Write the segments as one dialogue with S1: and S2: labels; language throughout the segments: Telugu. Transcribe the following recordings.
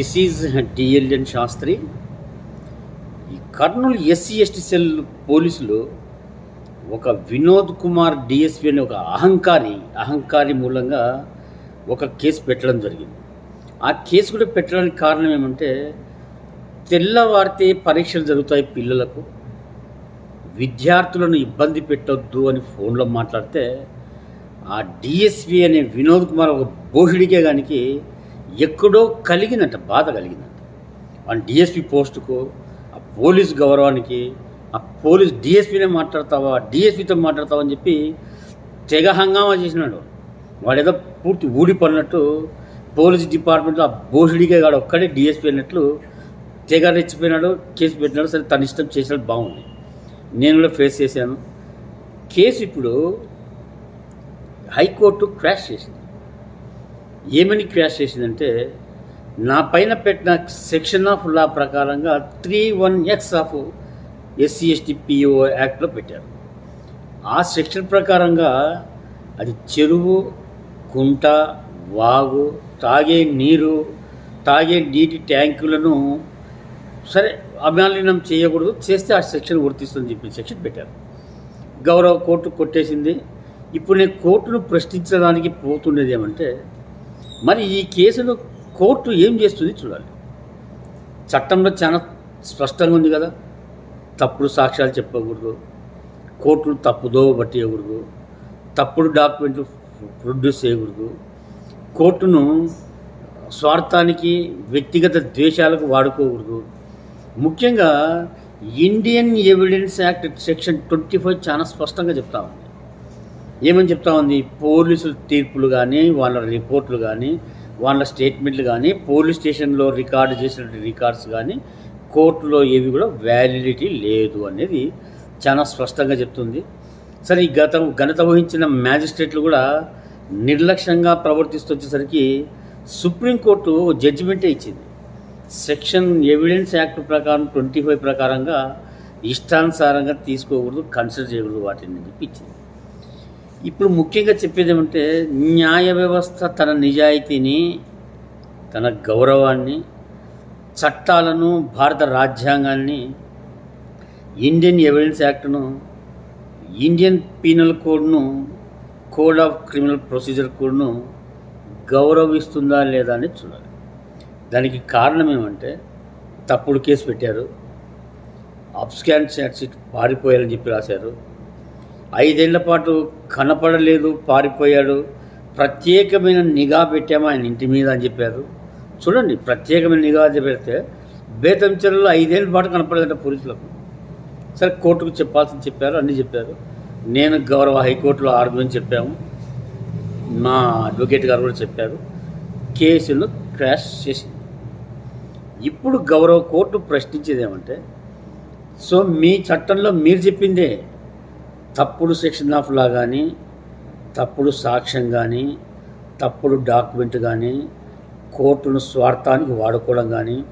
S1: దిస్ ఈజ్ డిఎల్ఎన్ శాస్త్రి ఈ కర్నూలు ఎస్సీ ఎస్టీ సెల్ పోలీసులు ఒక వినోద్ కుమార్ డిఎస్పి అనే ఒక అహంకారి అహంకారి మూలంగా ఒక కేసు పెట్టడం జరిగింది. ఆ కేసు కూడా పెట్టడానికి కారణం ఏమంటే తెల్లవారితే పరీక్షలు జరుగుతాయి పిల్లలకు విద్యార్థులను ఇబ్బంది పెట్టొద్దు అని ఫోన్లో మాట్లాడితే ఆ డిఎస్పి అనే వినోద్ కుమార్ ఒక బోహిడికే గానికి ఎక్కడో కలిగిందంట బాధ కలిగిందంట. ఆ డిఎస్పి పోస్టుకు ఆ పోలీస్ గౌరవానికి ఆ పోలీస్ డిఎస్పీనే మాట్లాడతావా డిఎస్పీతో మాట్లాడతావా అని చెప్పి తెగ హంగామా చేసినాడు. వాడు ఏదో పూర్తి ఊడిపడినట్టు పోలీస్ డిపార్ట్మెంట్లో ఆ బోషుడికే కాడు ఒక్కడే డిఎస్పీ అన్నట్లు తెగ రెచ్చిపోయినాడు కేసు పెట్టినాడు సరే తన ఇష్టం చేసినట్టు బాగుంది. నేను కూడా ఫేస్ చేశాను. కేసు ఇప్పుడు హైకోర్టు క్రాష్ చేసింది. ఏమని క్రాష్ చేసిందంటే నా పైన పెట్టిన సెక్షన్ ఆఫ్ లా ప్రకారంగా three one X of SC ST PO యాక్ట్లో పెట్టారు. ఆ సెక్షన్ ప్రకారంగా అది చెరువు కుంట వాగు తాగే నీరు తాగే నీటి ట్యాంకులను సరే అమాలిన్యం చేయకూడదు చేస్తే ఆ సెక్షన్ వర్తిస్తుందని చెప్పి సెక్షన్ పెట్టారు. గౌరవ కోర్టు కొట్టేసింది. ఇప్పుడు నేను కోర్టును ప్రశ్నించడానికి పోతుండేది ఏమంటే మరి ఈ కేసులో కోర్టు ఏం చేస్తుంది చూడాలి. చట్టంలో చాలా స్పష్టంగా ఉంది కదా. తప్పుడు సాక్ష్యాలు చెప్పకూడదు. కోర్టులు తప్పుదో పట్టేయకూడదు. తప్పుడు డాక్యుమెంట్లు ప్రొడ్యూస్ చేయకూడదు. కోర్టును స్వార్థానికి వ్యక్తిగత ద్వేషాలకు వాడుకోకూడదు. ముఖ్యంగా Indian evidence act section twenty five చాలా స్పష్టంగా చెప్తా ఉంది. ఏమని చెప్తా ఉంది? పోలీసుల తీర్పులు కానీ వాళ్ళ రిపోర్ట్లు కానీ వాళ్ళ స్టేట్మెంట్లు కానీ పోలీస్ స్టేషన్లో రికార్డు చేసిన రికార్డ్స్ కానీ కోర్టులో ఏవి కూడా వ్యాలిడిటీ లేదు అనేది చాలా స్పష్టంగా చెప్తుంది. సరే ఈ గత ఘనత వహించిన మ్యాజిస్ట్రేట్లు కూడా నిర్లక్ష్యంగా ప్రవర్తిస్తూ వచ్చేసరికి సుప్రీంకోర్టు జడ్జిమెంటే ఇచ్చింది. సెక్షన్ ఎవిడెన్స్ యాక్ట్ ప్రకారం ట్వంటీ ఫైవ్ ప్రకారంగా ఇష్టానుసారంగా తీసుకోకూడదు కన్సిడర్ చేయకూడదు వాటిని చెప్పి ఇచ్చింది. ఇప్పుడు ముఖ్యంగా చెప్పేది ఏమంటే న్యాయ వ్యవస్థ తన నిజాయితీని తన గౌరవాన్ని చట్టాలను భారత రాజ్యాంగాన్ని ఇండియన్ ఎవిడెన్స్ యాక్ట్ను ఇండియన్ పీనల్ కోడ్ను కోడ్ ఆఫ్ క్రిమినల్ ప్రొసీజర్ కోడ్ను గౌరవిస్తుందా లేదా అని చూడాలి. దానికి కారణం ఏమంటే తప్పుడు కేసు పెట్టారు అబ్స్కాన్ షీట్ పారిపోయారని చెప్పి రాశారు ఐదేళ్ళ పాటు కనపడలేదు పారిపోయాడు. ప్రత్యేకమైన నిఘా పెట్టాము ఆయన ఇంటి మీద అని చెప్పారు. చూడండి ప్రత్యేకమైన నిఘా పెడితే బేతంచెరలో ఐదేళ్ళ పాటు కనపడలేదంట పోలీసులకు. సరే కోర్టుకు చెప్పాల్సింది చెప్పారు అన్నీ చెప్పారు. నేను గౌరవ హైకోర్టులో ఆర్గ్యుమెంట్ చెప్పాము. మా అడ్వకేట్ గారు కూడా చెప్పారు. కేసును క్రాష్ చేసింది. ఇప్పుడు గౌరవ కోర్టు ప్రశ్నించేది ఏమంటే సో మీ చట్టంలో మీరు చెప్పిందే తప్పుడు సెక్షన్ ఆఫ్ లా కానీ తప్పుడు సాక్ష్యం కానీ తప్పుడు డాక్యుమెంట్ కానీ కోర్టును స్వార్థానికి వాడుకోవడం కానీ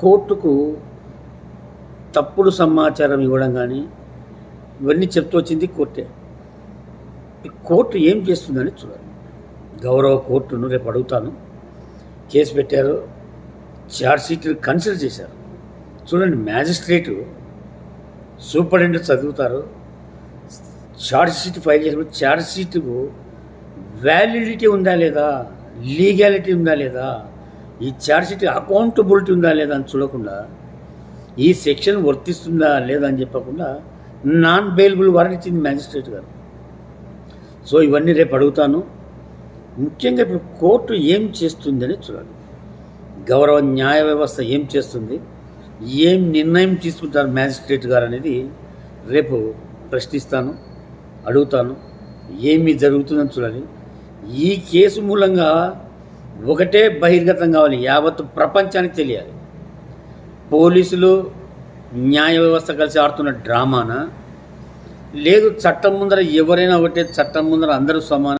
S1: కోర్టుకు తప్పుడు సమాచారం ఇవ్వడం కానీ ఇవన్నీ చెప్తూ వచ్చింది కోర్టే. ఈ కోర్టు ఏం చేస్తుందని చూడాలి. గౌరవ కోర్టును రేపు అడుగుతాను. కేసు పెట్టారు. ఛార్జ్షీట్ కన్సిడర్ చేశారు. చూడండి మ్యాజిస్ట్రేటు సూపరింటెండెంట్ చదువుతారు. ఛార్జ్ షీట్ ఫైల్ చేసినప్పుడు ఛార్జ్ వ్యాలిడిటీ ఉందా లేదా? లీగాలిటీ ఉందా లేదా? ఈ ఛార్జ్ షీట్ అకౌంటబిలిటీ ఉందా లేదా అని చూడకుండా ఈ సెక్షన్ వర్తిస్తుందా లేదా అని చెప్పకుండా నాన్ బెయిలబుల్ వారెంట్ ఇచ్చింది మ్యాజిస్ట్రేట్ గారు. సో ఇవన్నీ రేపు అడుగుతాను. ముఖ్యంగా ఇప్పుడు కోర్టు ఏం చేస్తుందని చూడాలి. గౌరవ న్యాయ వ్యవస్థ ఏం చేస్తుంది? ఏం నిర్ణయం తీసుకుంటారు మ్యాజిస్ట్రేట్ గారు అనేది రేపు ప్రశ్నిస్తాను అడుగుతాను ఏమి జరుగుతుందని చూడాలి. ఈ కేసు మూలంగా ఒకటే బహిర్గతం కావాలి యావత్ ప్రపంచానికి తెలియాలి. పోలీసులు న్యాయ వ్యవస్థ కలిసి ఆడుతున్న డ్రామానా? లేదు చట్టం ముందర ఎవరైనా ఒకటే చట్టం ముందర అందరూ సమానం.